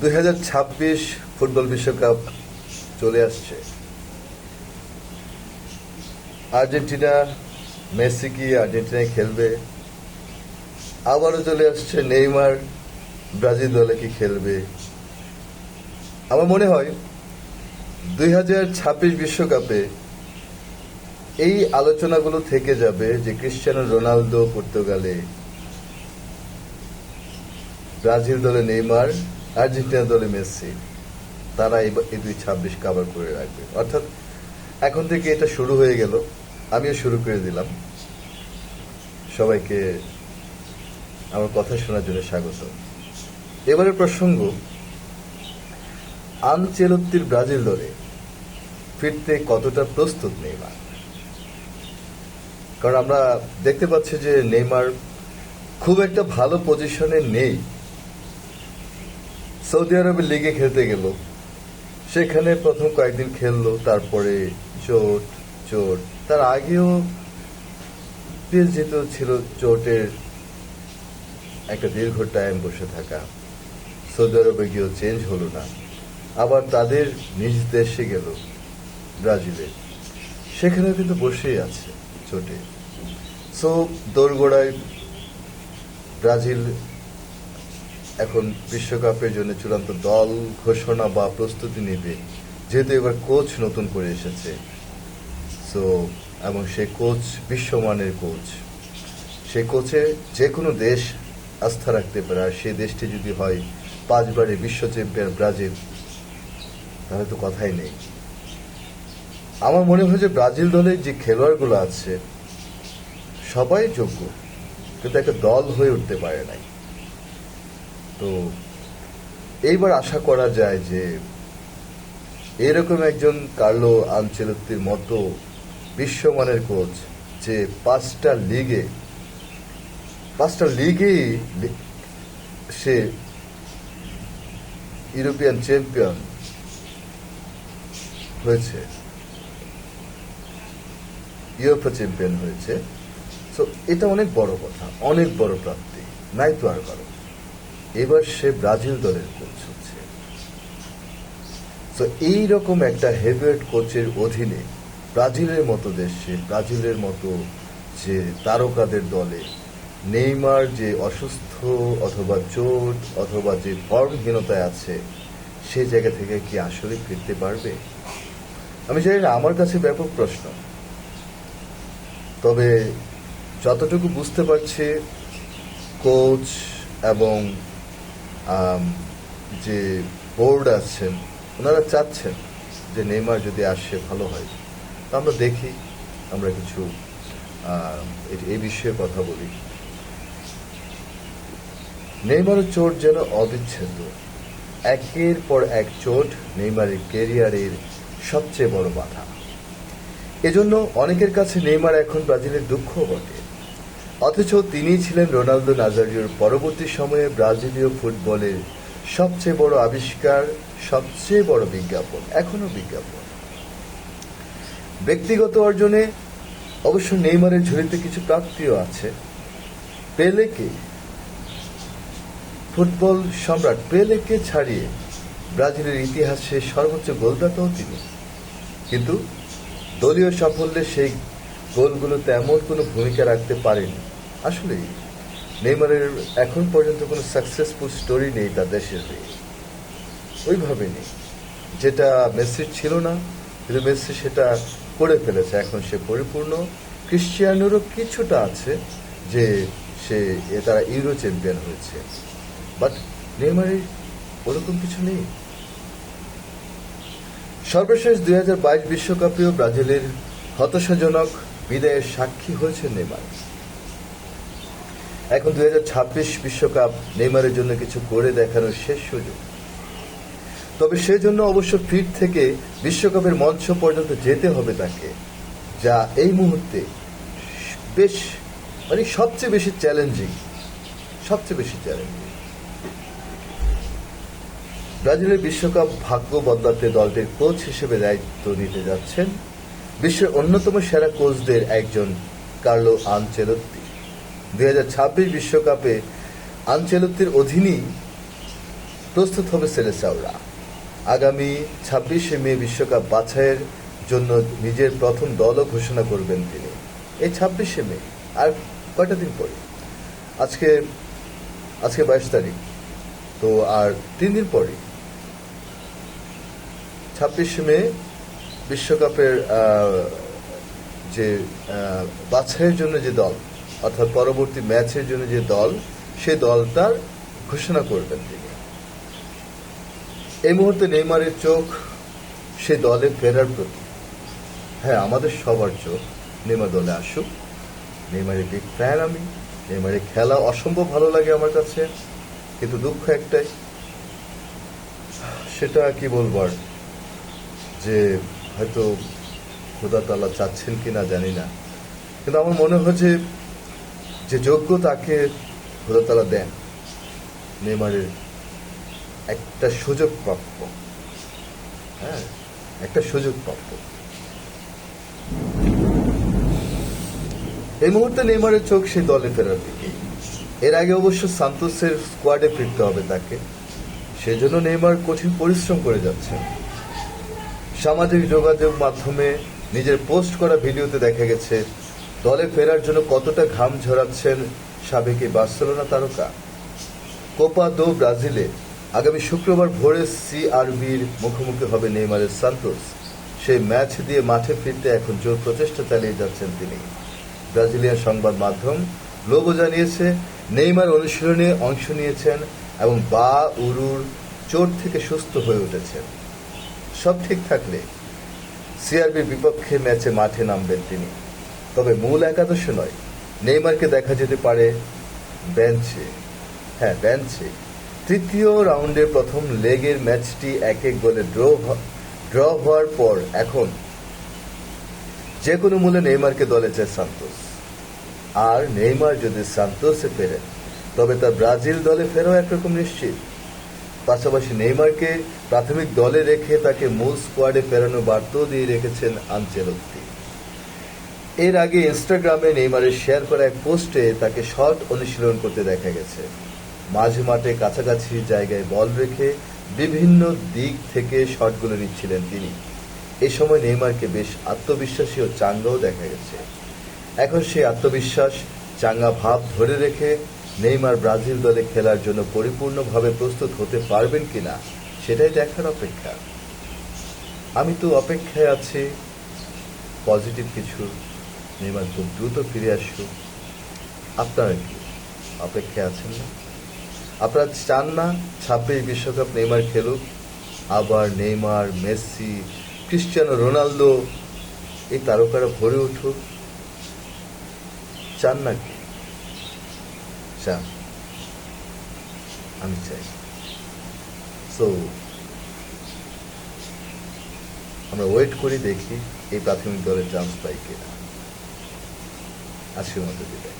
দুই হাজার ছাব্বিশ ফুটবল বিশ্বকাপ চলে আসছে। আর্জেন্টিনা, মেসি কি আর্জেন্টিনায় খেলবে? আবারও চলে আসছে নেইমার, ব্রাজিল দলে কি খেলবে? আমার মনে হয় দুই বিশ্বকাপে এই আলোচনাগুলো থেকে যাবে যে ক্রিশ্চিয়ানো রোনালদো, পর্তুগালে। ব্রাজিল দলে নেইমার আর্জেন্টিনা দলে মেসি, তারা এই দুই ছাব্বিশ কাভার করে রাখবে। অর্থাৎ এখন থেকে এটা শুরু হয়ে গেল। আমিও শুরু করে দিলাম। সবাইকে আমার কথা শোনার জন্য স্বাগত। এবারে প্রসঙ্গ, আনচেলত্তির ব্রাজিল দলে ফিরতে কতটা প্রস্তুত নেইমার? কারণ আমরা দেখতে পাচ্ছি যে নেইমার খুব একটা ভালো পজিশনে নেই। সৌদি আরবের লিগে খেলতে গেল। সেখানে প্রথম কয়েকদিন খেললো, তারপরে চোট চোট তার আগেও পিএসজি ছিল চোটের একটা দীর্ঘ টাইম বসে থাকা। সৌদি আরবে গিয়েও চেঞ্জ হলো না। আবার তাদের নিজ দেশে গেল, ব্রাজিলে। সেখানেও কিন্তু বসেই আছে চোটে সো দোরগোড়ায় ব্রাজিল এখন বিশ্বকাপের জন্য চূড়ান্ত দল, ঘোষণা বা প্রস্তুতি নেবে। যেহেতু এবার কোচ নতুন করে এসেছে। সো এবং সে কোচ বিশ্বমানের কোচ সে কোচে যে কোনো দেশ আস্থা রাখতে পারে। আর সেই দেশটি যদি হয় পাঁচবারে বিশ্ব চ্যাম্পিয়ন ব্রাজিল, তাহলে তো কথাই নেই। আমার মনে হয় যে ব্রাজিল দলের যে খেলোয়াড়গুলো আছে, সবাই যোগ্য। কিন্তু একটা দল হয়ে উঠতে পারে নাই। তো এইবার আশা করা যায় যে এরকম একজন কার্লো আনচেলত্তির মতো বিশ্বমানের কোচ যে পাঁচটা লিগে, পাঁচটা লিগেই সে ইউরোপিয়ান চ্যাম্পিয়ন হয়েছে, ইউরোপা চ্যাম্পিয়ন হয়েছে। তো এটা অনেক বড় কথা, অনেক বড় প্রাপ্তি, নাই তো আর কারও। এবার সে ব্রাজিল দলের কোচ হচ্ছে তো এইরকম একটা হেভিওয়েট কোচের অধীনে ব্রাজিলের মতো দেশে, ব্রাজিলের মতো যে তারকাদের দলে নেইমার যে অসুস্থ অথবা চোট অথবা যে ফর্মহীনতায় আছে সেই জায়গা থেকে কি আসলে ফিরতে পারবে? আমি জানি না, আমার কাছে ব্যাপক প্রশ্ন। তবে যতটুকু বুঝতে পারছি কোচ এবং যে বোর্ড আছেন, ওনারা চাচ্ছেন যে নেইমার যদি আসে, ভালো হয়। তো আমরা দেখি, আমরা কিছু এই বিষয়ে কথা বলি। নেইমারের চোট যেন অবিচ্ছেদ্য। একের পর এক চোট নেইমারের কেরিয়ারের সবচেয়ে বড় বাধা। এজন্য অনেকের কাছে নেইমার এখন ব্রাজিলের দুঃখ বটে। অথচ তিনি ছিলেন রোনালদো নাজারিওর পরবর্তী সময়ে ব্রাজিলীয় ফুটবলের সবচেয়ে বড় আবিষ্কার, সবচেয়ে বড় বিজ্ঞাপন এখনও বিজ্ঞাপন। ব্যক্তিগত অর্জনে অবশ্য নেইমারের ঝুলিতে কিছু প্রাপ্তিও আছে। পেলেকে, ফুটবল সম্রাট পেলেকে ছাড়িয়ে ব্রাজিলের ইতিহাসে সর্বোচ্চ গোলদাতাও তিনি। কিন্তু দলীয় সাফল্যে সেই গোলগুলো তেমন কোনো ভূমিকা রাখতে পারেনি। আসলে নেইমারের এখন পর্যন্ত কোনো সাকসেসফুল স্টোরি নেই তার দেশের হয়ে। ওইভাবে নেই। যেটা মেসির ছিল না, কিন্তু মেসি সেটা করে ফেলেছে। এখন সে পরিপূর্ণ। ক্রিশ্চিয়ানেরও কিছুটা আছে যে সে তারা ইউরো চ্যাম্পিয়ন হয়েছে। বাট নেইমারের ওরকম কিছু নেই। সর্বশেষ দুই হাজার বাইশ বিশ্বকাপেও ব্রাজিলের হতাশাজনক বিদায়ের সাক্ষী হয়েছে নেইমার। এখন ছাব্বিশ বিশ্বকাপ নেইমারের জন্য কিছু করে দেখানোর শেষ সুযোগ। তবে সেজন্য অবশ্য ফিট থেকে বিশ্বকাপের মঞ্চ পর্যন্ত যেতে হবে তাকে, যা এই মুহূর্তে বেশ মানে সবচেয়ে বেশি চ্যালেঞ্জিং সবচেয়ে বেশি চ্যালেঞ্জিং ব্রাজিলের বিশ্বকাপ ভাগ্য বদলাতে দলটির কোচ হিসেবে দায়িত্ব নিতে যাচ্ছেন বিশ্বের অন্যতম সেরা কোচদের একজন কার্লো আনচেলত্তি। দুই বিশ্বকাপে আনচেলত্তির অধীনেই প্রস্তুত হবে সেলেসাওরা আগামী ছাব্বিশে মে বিশ্বকাপ বাছাইয়ের জন্য নিজের প্রথম দলও ঘোষণা করবেন তিনি। এই ছাব্বিশে মে, আর কয়টা দিন পরে? আজকে আজকে বাইশ তারিখ। তো আর তিন দিন পরে। ছাব্বিশে মে বিশ্বকাপের যে বাছাইয়ের জন্য যে দল অর্থাৎ পরবর্তী ম্যাচের জন্য যে দল, সে দল তার ঘোষণা করবেন তিনি। এই মুহূর্তে নেইমারের চোখ সে দলে ফেরার প্রতি। হ্যাঁ আমাদের সবার চোখ নেইমার দলে আসুক। নেইমারের বিগ ফ্যান আমি। নেইমারের খেলা অসম্ভব ভালো লাগে আমার কাছে। কিন্তু দুঃখ একটাই, সেটা কি বলব আর? যে হয়তো খোদা তালা চাচ্ছেন কি না জানি না। কিন্তু আমার মনে হয় যে যে যোগ্য তাকে খোদা তালা দেন। নেইমারের একটা সুযোগ প্রাপ্য। হ্যাঁ একটা সুযোগ প্রাপ্য। এই মুহূর্তে নেইমারের চোখ সেই দলে ফেরার দিকে। এর আগে অবশ্য সান্তোসের স্কোয়াডে ফিরতে হবে তাকে। সেজন্য নেইমার কঠিন পরিশ্রম করে যাচ্ছেন। সামাজিক যোগাযোগ মাধ্যমে নিজের পোস্ট করা ভিডিওতে দেখা গেছে দলে ফেরার জন্য কতটা ঘাম ঝরাচ্ছেন সাবেক বার্সেলোনা তারকা? কোপা দো ব্রাজিলে আগামী শুক্রবার ভোরে সিআরবির মুখোমুখি হবে নেইমারের সান্তোস। সেই ম্যাচ দিয়ে মাঠে ফিরতে এখন জোর প্রচেষ্টা চালিয়ে যাচ্ছেন তিনি। ব্রাজিলিয়ান সংবাদ মাধ্যম লোগো জানিয়েছে, নেইমার অনুশীলনে অংশ নিয়েছেন এবং বা উরুর চোট থেকে সুস্থ হয়ে উঠেছেন। সব ঠিক থাকলে সিআরবির বিপক্ষে ম্যাচে মাঠে নামবেন তিনি। তবে মূল একাদশে নয়। নেইমারকে দেখা যেতে পারে বেঞ্চে হ্যাঁ বেঞ্চে তৃতীয় রাউন্ডের প্রথম লেগের ম্যাচটি এক এক গোলে ড্র ড্র হওয়ার পর এখন যে কোনো মূল্যে নেইমারকে দলে চায় সান্তোস। আর নেইমার যদি সান্তোসে ফেরেন তবে তার ব্রাজিল দলে ফেরাও একরকম নিশ্চিত। পাশাপাশি নেইমারকে প্রাথমিক দলে রেখে তাকে মূল স্কোয়াডে ফেরানো বার্তাও দিয়ে রেখেছেন আনচেলত্তি এর আগে ইনস্টাগ্রামে নেইমারের শেয়ার করা এক পোস্টে তাকে শট অনুশীলন করতে দেখা গেছে। মাঝে মাঠে কাছাকাছি জায়গায় বল রেখে বিভিন্ন দিক থেকে শটগুলো নিচ্ছিলেন তিনি। এ সময় নেইমারকে বেশ আত্মবিশ্বাসী ও চাঙ্গাও দেখা গেছে। এখন সেই আত্মবিশ্বাস, চাঙ্গা ভাব ধরে রেখে নেইমার ব্রাজিল দলে খেলার জন্য পরিপূর্ণভাবে প্রস্তুত হতে পারবেন কিনা, সেটাই দেখার অপেক্ষা। আমি তো অপেক্ষায় আছি। পজিটিভ কিছু খুব দ্রুত ফিরে আসুক। আপনারা কি অপেক্ষায় আছেন না? আপনারা চান না ছাব্বিশ বিশ্বকাপ নেইমার খেলুক? আবার নেইমার, মেসি, ক্রিশ্চিয়ানো রোনালদো এই তারকারা ভরে উঠুক? চান নাকি চান। আমি চাই। সো আমরা ওয়েট করি দেখি এই প্রাথমিক দলের চান্স পাই কিনা। 足を乗せてて。